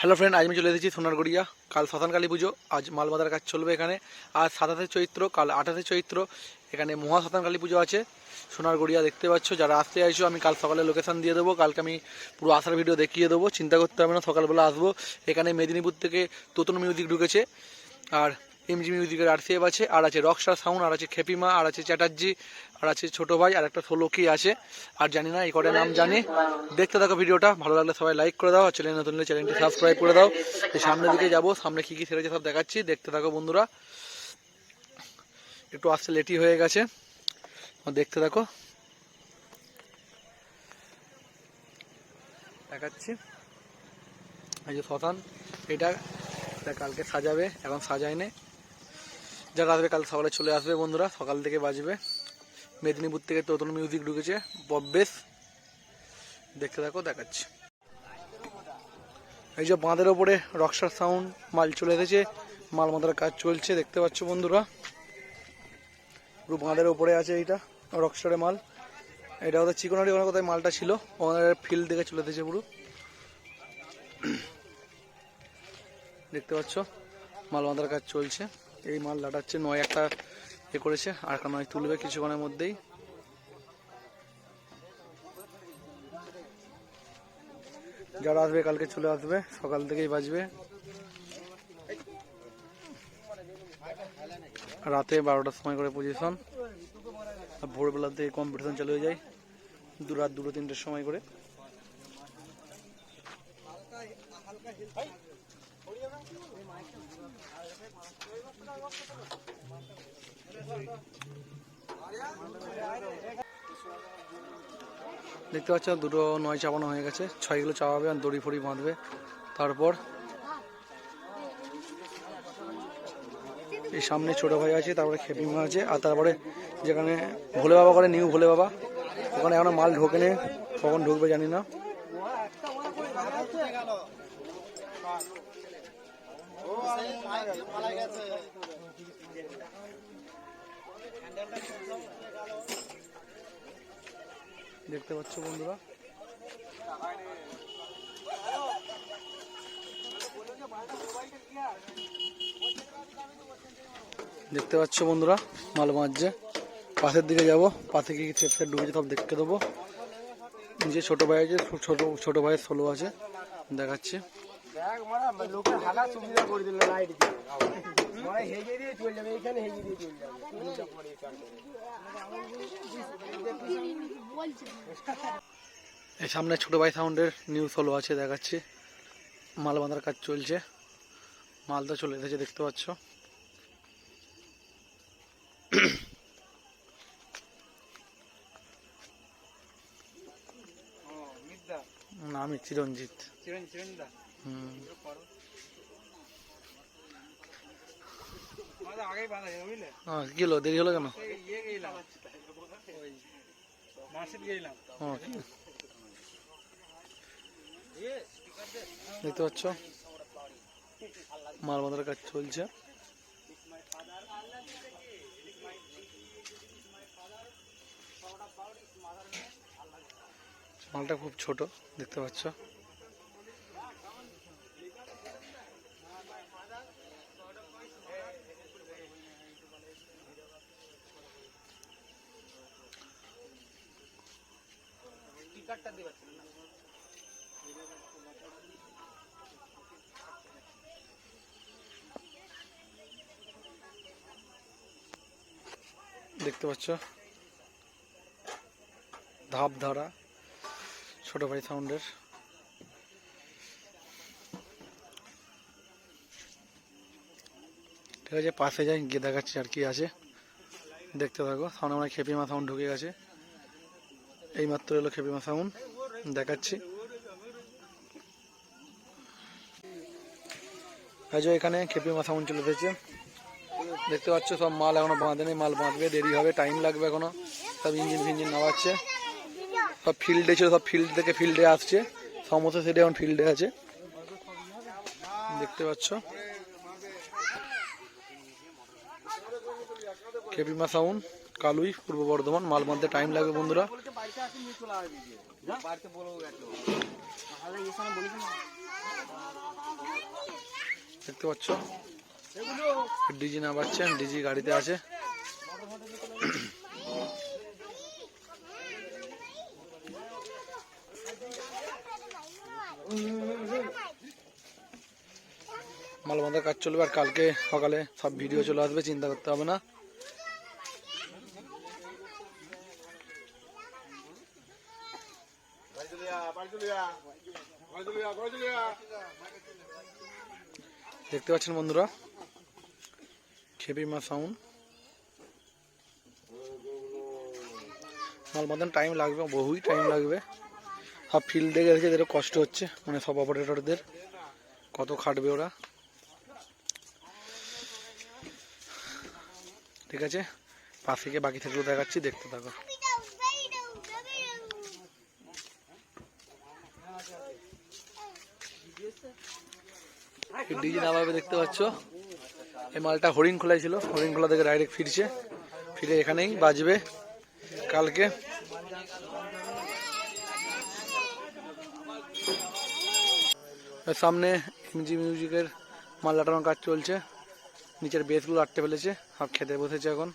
Hello friend আজ আমি চলে এসেছি সোনারগড়িয়া। কাল শ্মশান কালী পুজো, আজ মালবাজার কাজ চলবে এখানে। আজ সাতাশে চৈত্র, কাল আঠাশে চৈত্র, এখানে মহা শ্মশান কালী পুজো আছে। সোনারগড়িয়া দেখতে পাচ্ছ, যারা আসতে চাইছো, আমি কাল সকালে লোকেশান দিয়ে দেবো। কালকে আমি পুরো আসার ভিডিও দেখিয়ে দেবো। চিন্তা করতে হবে না, সকালবেলা আসব। এখানে মেদিনীপুর থেকে তোতন মিউজিক ঢুকেছে। আর এমজি মিউজিকের আরসিএফ আছে, আর আছে রকস্টার সাউন্ড আর আছে খেপিমা আর আছে চ্যাটার্জি আর আছে ছোট ভাই, আর একটা ষোলো কি আছে। আর জানি না এই কটার নাম জানি। দেখতে থাকো ভিডিওটা, ভালো লাগলে সবাই লাইক করে দাও, আর চ্যানেল নতুন চ্যানেলটি সাবস্ক্রাইব করে দাও। সামনের দিকে যাব, সামনে কী কি সেরেছে সব দেখাচ্ছি। দেখতে থাকো বন্ধুরা। একটু আসতে লেটি হয়ে গেছে। দেখতে থাকো। দেখাচ্ছি। এই যে শ্মশান এটা কালকে সাজাবে, এখন সাজায়নি। যারা আসবে কাল সকালে চলে আসবে বন্ধুরা, সকাল থেকে বাজবে। মেদিনীপুর থেকে তোতন মিউজিক ঢুকেছে বব্বেস দেখতে থাকো, দেখাচ্ছি। এই যে বাঁধের ওপরে রকস্টার সাউন্ড মাল চলে এসেছে, মাল মাথার কাজ চলছে, দেখতে পাচ্ছ বন্ধুরা। পুরো বাঁধের ওপরে আছে এইটা রকস্টারের মাল। এটা ওদের চিকনারি ওনার কোথায় মালটা ছিল ওনাদের ফিল্ড থেকে চলে এসেছে পুরো। দেখতে পাচ্ছ, মাল বাঁধার কাজ চলছে। এই মাল লাটাচ্ছে নয় একটা এ করেছে, আর একটা নয় তুলবে কিছুক্ষণের মধ্যেই। যারা আসবে কালকে চলে আসবে, সকাল থেকেই বাজবে। রাতে বারোটার সময় করে পজিশন আর ভোরবেলা থেকে কম্পিটিশন চালু হয়ে যায়, দু রাত দুটো তিনটের সময় করে। দেখতে পাচ্ছ দুটো নয় চাপানো হয়ে গেছে। ছয়গুলো চাপাবে আর দড়ি ফড়ি বাঁধবে। তারপর এই সামনে ছোট ভাই আছে, তারপরে খেপি মা আছে, আর তারপরে যেখানে ভোলে বাবা করে নিউ ভোলে বাবা, ওখানে এখনও মাল ঢোকে ঢোকেনি, কখন ঢুকবে জানি না। দেখতে পাচ্ছ বন্ধুরা? দেখতে পাচ্ছ বন্ধুরা, মাল মারছে পাশের দিকে যাব, পাশে কি সেট ঢুকেছে, সব দেখতে দেবো। যে ছোট ভাই আছে, ছোট ছোট ভাইয়ের ষোলো আছে, দেখাচ্ছি। লোকের হালা সুবিধা করে দিল লাইট দিয়ে। মারা হেগে দিয়ে চলে যাবে এখানে হেগে দিয়ে চলে যাবে। সুবিধা করে এই সামনে ছোট ভাই সাউন্ডের নিউ ষোলো আছে দেখাচ্ছি। মাল বাঁধার কাজ চলছে। মালটা চলে এসেছে দেখতে পাচ্ছ। নাম আমি চিরঞ্জিত। বুঝলে হ্যাঁ, কি হলো দেরি হলো কেন? কি? দেখতে পাচ্ছ? মাল বাঁধার কাজ চলছে। মালটা খুব ছোট দেখতে পাচ্ছ? ছিল না। দেখতে পাচ্ছ? ধাপ ধারা ছোট ভাই সাউন্ডের। ঠিক আছে, পাশে যাই, গিয়ে দেখাচ্ছি আর কি আছে। দেখতে থাকো, সামনে আমার খেপিমা সাউন্ড ঢুকে গেছে। এই মাত্র এলো খেপিমা সাউন্ড দেখাচ্ছি। যে এখানে খেপিমা সাউন্ড চলে এসেছে। দেখতে পাচ্ছ, সব মাল এখনও বাঁধেনি মাল বাঁধবে, দেরি হবে টাইম লাগবে এখনও। সব ইঞ্জিন ফিঞ্জিন নামাচ্ছে। সব ফিল্ডে ছিল, সব ফিল্ড থেকে ফিল্ডে আসছে। সমস্ত সেটা এখন ফিল্ডে আছে। দেখতে পাচ্ছ। কেপিমা সাউন্ড কালুই, পূর্ব বর্ধমান, মাল বাঁধতে টাইম লাগবে বন্ধুরা। বলছে বাড়িতে নিয়ে চলে আসবি বাড়িতে বলব গেছে তাহলে এখানে বলিস না। দেখতে পাচ্ছ? ডিজি না নামাচ্ছেন ডিজি গাড়িতে আছে। মাল বাঁধার কাজ চলবে আর কালকে সকালে সব ভিডিও চলে আসবে চিন্তা করতে হবে না। দেখতে পাচ্ছেন বন্ধুরা? খেপি মা সাউন্ড মাল বাঁধান টাইম লাগবে, বহুই টাইম লাগবে। সব ফিল্ড দেখে এদের কষ্ট হচ্ছে মানে সব অপারেটরদের কত খাটবে ওরা। ঠিক আছে? পাশে থেকে বাকি থাকলেও দেখাচ্ছি, দেখতে থাকো। ডিজি নামাবে দেখতে পাচ্ছ। এই মালটা হরিণ খোলাই ছিল। হরিণ খোলা থেকে ডাইরেক্ট ফিরছে। ফিরে এখানেই বাজবে কালকে। সামনে এমজি মিউজিকের মাল লাটানোর কাজ চলছে। নিচের বেসগুলো আটকে ফেলেছে। সব খেতে বসেছে এখন।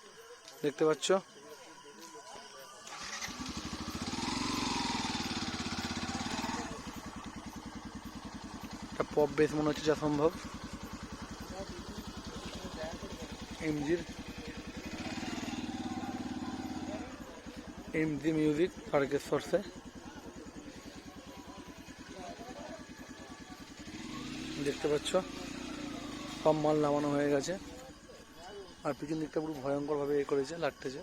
দেখতে পাচ্ছ। পপ বেস মনে হচ্ছে যা সম্ভব। এমজির। এমজি মিউজিক তারকেশ্বরসে দেখতে পাচ্ছ, সব মাল নামানো হয়ে গেছে। আর পিছন দিকটা পুরো ভয়ঙ্কর ভাবে এ করেছে, লাটতেছে।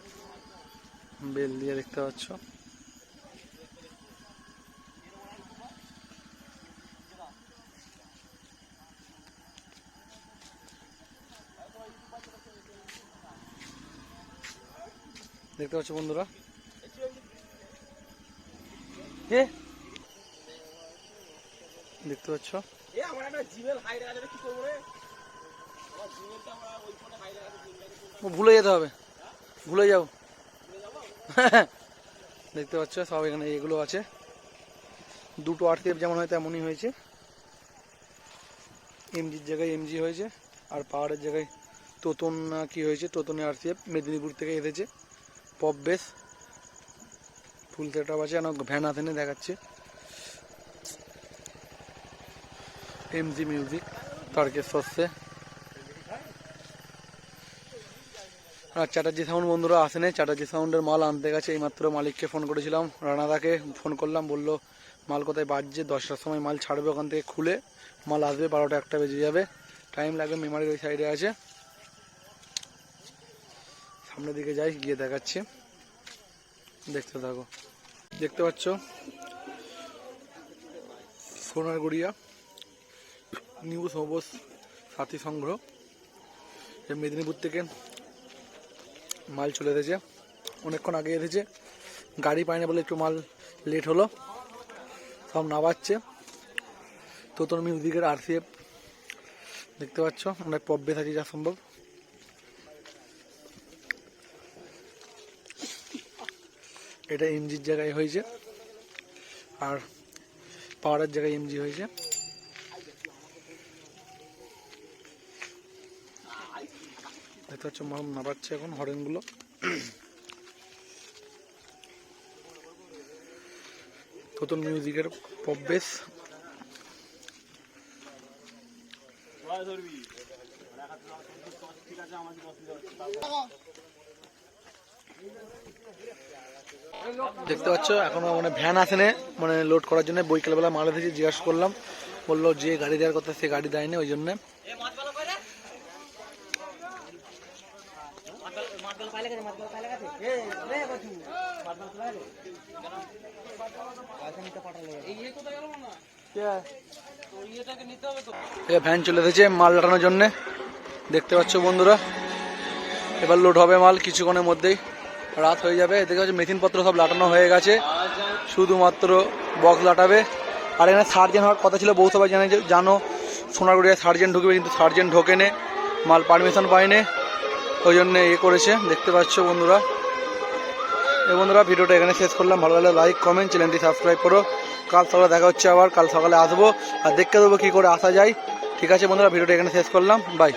বেল দিয়ে দেখতে পাচ্ছ দেখতে পাচ্ছ বন্ধুরা এ দেখতে পাচ্ছ এ আমার একটা জিমেল হাই রাখা যাবে কি করব রে আমার জিমেলটা আমরা ওই ফোনে হাই রাখা জিমেল ও ভুলে যেতে হবে। ভুলে যাও দেখতে পাচ্ছ সব এখানে এগুলো আছে। দুটো আরটিএফ যেমন হয় তেমনই হয়েছে। এমজির জায়গায় এমজি হয়েছে আর পাহাড়ের জায়গায় তোতন না কি হয়েছে তোতনে আরসিএফ মেদিনীপুর থেকে এসেছে। Pop base. ফুল সেট আছে আর ভ্যান আথেনে দেখাচ্ছে। এমজি মিউজিক তারকেশ্বরসে আর চ্যাটার্জি সাউন্ড বন্ধুরা আসেনি, চ্যাটার্জি সাউন্ডের মাল আনতে গেছে, এইমাত্র মালিককে ফোন করেছিলাম, রানাদাকে ফোন করলাম, বলল, মাল কোথায় বাজছে? দশটার সময় মাল ছাড়বে ওখান থেকে খুলে, মাল আসবে বারোটা একটা বেজে যাবে। টাইম লাগবে মেমারির ওই সাইডে আছে। সামনের দিকে যাই, গিয়ে দেখাচ্ছি। দেখতে থাকো। দেখতে পাচ্ছ? সোনার গড়িয়া, নিউ সবস সাথী সংগ্রহ। মেদিনীপুর থেকে মাল চলে এসেছে। অনেকক্ষণ আগে এসেছে। গাড়ি পায় না বলে একটু মাল লেট হলো। সব নামাচ্ছে। তোর মিউজিকের আরসিএফ দেখতে পাচ্ছ। অনেক বেস আছে যা সম্ভব। এটা এমজির জায়গায় হয়েছে। আর পাওয়ারের জায়গায় এমজি হয়েছে। দেখতে পাচ্ছ মাল নামাচ্ছে এখন হরেনগুলো। নতুন মিউজিকের পপ বেস দেখতে পাচ্ছ, এখনও মানে ভ্যান আসেনি মানে লোড করার জন্য বৈকালবেলা মাল এসেছে, জিজ্ঞাসা করলাম। বলল যে গাড়ি দেওয়ার কথা, সে গাড়ি দেয়নি, ওই জন্যে। ভ্যান চলে এসেছে মাল লাটানোর জন্য। দেখতে পাচ্ছ বন্ধুরা, এবার লোড হবে মাল কিছুক্ষণের মধ্যেই। রাত হয়ে যাবে। দেখতে পাচ্ছ মেশিনপত্র সব লাটানো হয়ে গেছে। শুধুমাত্র বক্স লাটাবে। আর এখানে সার্জেন্ট হওয়ার কথা ছিল বহু সবাই জানে জানো সোনারগুড়িয়া সার্জেন্ট ঢুকবে, কিন্তু সার্জেন্ট ঢোকে নে মাল পারমিশন পায়নি। ওই জন্য এ করেছে, দেখতে পাচ্ছ বন্ধুরা। এই বন্ধুরা, ভিডিওটা এখানে শেষ করলাম। ভালো লাগলে লাইক কমেন্ট চ্যানেলটি সাবস্ক্রাইব করো। কাল সকালে দেখা হচ্ছে আবার, কাল সকালে আসব। আর দেখতে দেবো কী করে আসা যায়। ঠিক আছে বন্ধুরা, ভিডিওটা এখানে শেষ করলাম। বাই